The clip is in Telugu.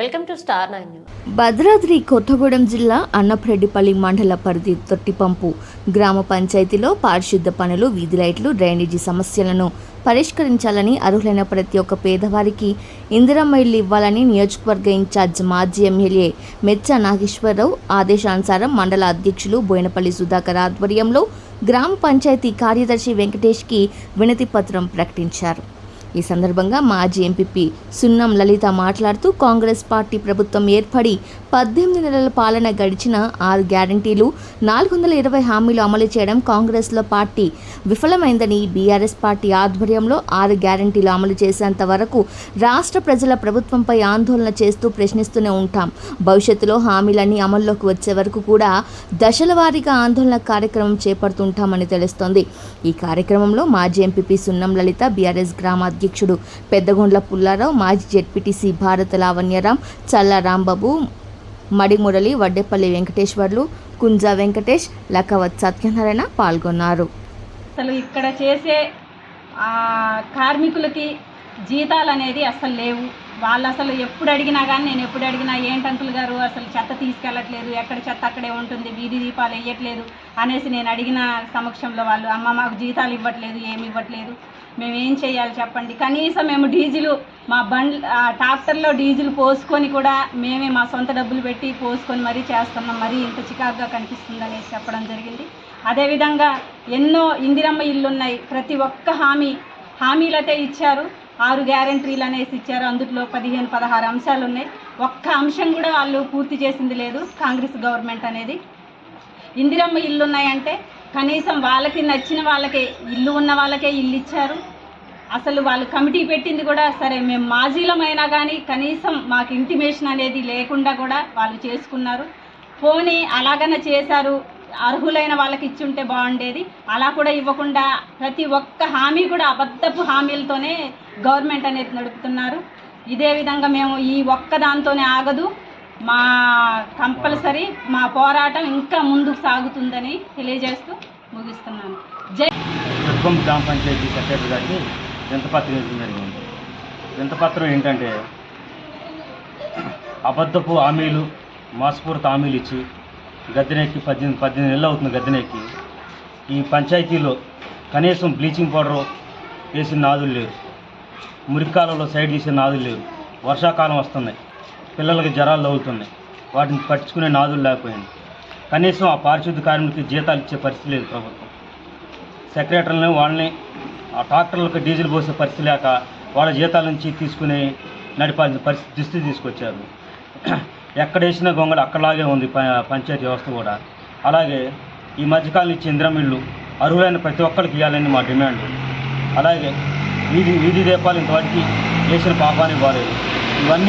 Welcome to star nine Bhadradri Kothagudem జిల్లా అన్నప్రెడ్డిపల్లి మండల పరిధి తొట్టిపంపు గ్రామ పంచాయతీలో పారిశుద్ధ పనులు వీధి లైట్లు డ్రైనేజీ సమస్యలను పరిష్కరించాలని అర్హులైన ప్రతి ఒక్క పేదవారికి ఇందిరమ్మ ఇల్లు ఇవ్వాలని నియోజకవర్గ ఇన్ఛార్జ్ మాజీ ఎమ్మెల్యే మెచ్చ నాగేశ్వరరావు ఆదేశానుసారం మండల అధ్యక్షులు బోయినపల్లి సుధాకర్ ఆధ్వర్యంలో గ్రామ పంచాయతీ కార్యదర్శి వెంకటేష్కి వినతి పత్రం ప్రకటించారు. ఈ సందర్భంగా మాజీ ఎంపీపీ సున్నం లలిత మాట్లాడుతూ కాంగ్రెస్ పార్టీ ప్రభుత్వం ఏర్పడి పద్దెనిమిది నెలల పాలన గడిచిన ఆరు గ్యారంటీలు నాలుగు వందల ఇరవై హామీలు అమలు చేయడం కాంగ్రెస్లో పార్టీ విఫలమైందని బీఆర్ఎస్ పార్టీ ఆధ్వర్యంలో ఆరు గ్యారంటీలు అమలు చేసేంత వరకు రాష్ట్ర ప్రజల ప్రభుత్వంపై ఆందోళన చేస్తూ ప్రశ్నిస్తూనే ఉంటాం. భవిష్యత్తులో హామీలన్నీ అమల్లోకి వచ్చే వరకు కూడా దశల వారీగా ఆందోళన కార్యక్రమం చేపడుతుంటామని తెలుస్తోంది. ఈ కార్యక్రమంలో మాజీ ఎంపీపీ సున్నం లలిత బీఆర్ఎస్ గ్రామ అధ్యక్షుడు. పెద్దగొండ్ల పుల్లారావు మాజీ జెడ్పీటీసీ భారత లావణ్యరాం చల్ల రాంబాబు మడిమురళి వడ్డేపల్లి వెంకటేశ్వర్లు కుంజా వెంకటేష్ లకవత్ సత్యనారాయణ పాల్గొన్నారు. అసలు ఇక్కడ చేసే కార్మికులకి జీతాలు అనేది అసలు లేవు. వాళ్ళు అసలు ఎప్పుడు అడిగినా కానీ నేను ఎప్పుడు అడిగినా ఏంటి అంకుల్ గారు? అసలు చెత్త తీసుకెళ్ళట్లేదు. ఎక్కడ చెత్త అక్కడే ఉంటుంది. వీధి దీపాలు వేయట్లేదు అనేసి నేను అడిగిన సమక్షంలో వాళ్ళు అమ్మ మాకు జీతాలు ఇవ్వట్లేదు ఏమి ఇవ్వట్లేదు. మేము ఏం చేయాలి చెప్పండి. కనీసం మేము డీజిల్ మా బండ్ ట్రాక్టర్లో డీజిల్ పోసుకొని కూడా మేమే మా సొంత డబ్బులు పెట్టి పోసుకొని మరీ చేస్తున్నాం. మరీ ఇంత చికాకుగా కనిపిస్తుంది అనేసి చెప్పడం జరిగింది. అదేవిధంగా ఎన్నో ఇందిరమ్మ ఇల్లు ఉన్నాయి ప్రతి ఒక్క హామీ హామీలైతే ఇచ్చారు. ఆరు గ్యారంటీలు అనేసి ఇచ్చారు. అందులో పదిహేను పదహారు అంశాలు ఉన్నాయి. ఒక్క అంశం కూడా వాళ్ళు పూర్తి చేసింది లేదు. కాంగ్రెస్ గవర్నమెంట్ అనేది. ఇందిరమ్మ ఇల్లు ఉన్నాయంటే కనీసం వాళ్ళకి నచ్చిన వాళ్ళకే ఇల్లు ఉన్న వాళ్ళకే ఇల్లు ఇచ్చారు. అసలు వాళ్ళు కమిటీ పెట్టింది కూడా సరే మేము మాజీలమైనా కానీ కనీసం మాకు ఇంటిమేషన్ అనేది లేకుండా కూడా వాళ్ళు చేసుకున్నారు. పోనీ అలాగనే చేశారు. అర్హులైన వాళ్ళకి ఇచ్చి ఉంటే బాగుండేది. అలా కూడా ఇవ్వకుండా ప్రతి ఒక్క హామీ కూడా అబద్ధపు హామీలతోనే గవర్నమెంట్ అనేది నడుపుతున్నారు. ఇదే విధంగా మేము ఈ ఒక్క దాంతోనే ఆగదు. మా కంపల్సరీ మా పోరాటం ఇంకా ముందుకు సాగుతుందని తెలియజేస్తూ ముగిస్తున్నాను. జై దుర్గం గ్రామ పంచాయతీ సెక్రటరీ గారికి వింతపత్రం ఇవ్వడం జరిగింది. వింతపత్రం ఏంటంటే అబద్ధపు హామీలు మోసపూరిత హామీలు ఇచ్చి గద్దెనెక్కి పద్దెనిమిది పద్దెనిమిది నెలలు అవుతుంది గద్దెనెక్కి. ఈ పంచాయతీలో కనీసం బ్లీచింగ్ పౌడర్ వేసిన నాదులు లేవు. మురికాలలో సైడ్ తీసే నాదులు లేవు. వర్షాకాలం వస్తున్నాయి. పిల్లలకి జ్వరాలు తగులుతున్నాయి. వాటిని పట్టించుకునే నాదులు లేకపోయింది కనీసం ఆ పారిశుద్ధ కార్మికులకి జీతాలు ఇచ్చే పరిస్థితి లేదు ప్రభుత్వం. సెక్రటరీలని వాళ్ళని ఆ ట్రాక్టర్లకు డీజిల్ పోసే పరిస్థితి లేక వాళ్ళ జీతాల నుంచి తీసుకుని నడిపాల్సిన పరిస్థితి దుస్థితి తీసుకొచ్చారు. ఎక్కడ వేసిన గొంగళి అక్కడలాగే ఉంది ప- పంచాయతీ వ్యవస్థ కూడా. అలాగే ఈ మధ్యకాలం ఇచ్చే ఇంద్రమిళ్ళు అర్హులైన ప్రతి ఒక్కరికి ఇవ్వాలని మా డిమాండ్. అలాగే వీధి వీధి దీపాలు ఇంతవరకు వేసిన పాపానికి బాలేదు. ఇవన్నీ